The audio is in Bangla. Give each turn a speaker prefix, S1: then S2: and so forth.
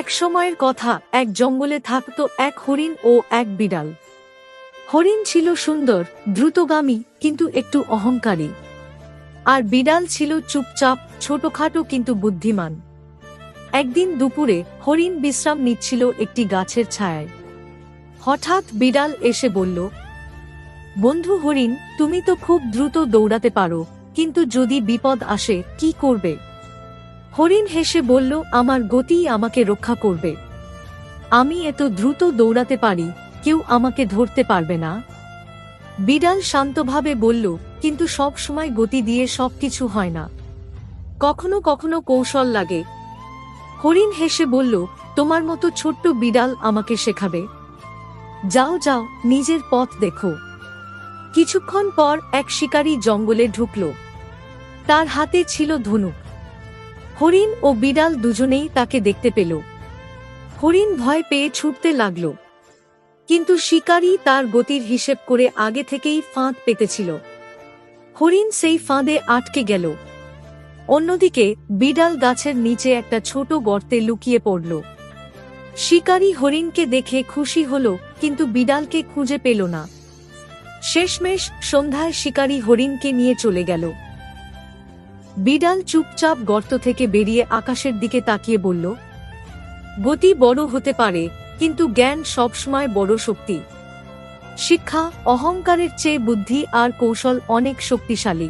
S1: এক সময়ের কথা, এক জঙ্গলে থাকত এক হরিণ ও এক বিড়াল। হরিণ ছিল সুন্দর, দ্রুতগামী, কিন্তু একটু অহংকারী। আর বিড়াল ছিল চুপচাপ, ছোটখাটো কিন্তু বুদ্ধিমান। একদিন দুপুরে হরিণ বিশ্রাম নিচ্ছিল একটি গাছের ছায়ায়। হঠাৎ বিড়াল এসে বলল, বন্ধু হরিণ, তুমি তো খুব দ্রুত দৌড়াতে পারো, কিন্তু যদি বিপদ আসে, কি করবে? হরিণ হেসে বলল, আমার গতিই আমাকে রক্ষা করবে। আমি এত দ্রুত দৌড়াতে পারি, কেউ আমাকে ধরতে পারবে না? বিড়াল শান্তভাবে বলল, কিন্তু সব সময় গতি দিয়ে সবকিছু হয় না। কখনো কখনো কৌশল লাগে। হরিণ হেসে বলল, তোমার মতো ছোট্ট বিড়াল আমাকে শেখাবে। যাও যাও, নিজের পথ দেখো। কিছুক্ষণ পর এক শিকারী জঙ্গলে ঢুকল। তার হাতে ছিল ধনুক। হরিণ ও বিড়াল দুজনেই তাকে দেখতে পেল। হরিণ ভয় পেয়ে ছুটতে লাগল। কিন্তু শিকারী তার গতির হিসেব করে আগে থেকেই ফাঁদ পেতেছিল। হরিণ সেই ফাঁদে আটকে গেল। অন্যদিকে বিড়াল গাছের নিচে একটা ছোট গর্তে লুকিয়ে পড়ল। শিকারী হরিণকে দেখে খুশি হল, কিন্তু বিড়ালকে খুঁজে পেল না। শেষমেশ সন্ধ্যায় শিকারী হরিণকে নিয়ে চলে গেল। বিড়াল চুপচাপ গর্ত থেকে বেরিয়ে আকাশের দিকে তাকিয়ে বলল, গতি বড় হতে পারে, কিন্তু জ্ঞান সবসময় বড় শক্তি। শিক্ষা অহংকারের চেয়ে বুদ্ধি আর কৌশল অনেক শক্তিশালী।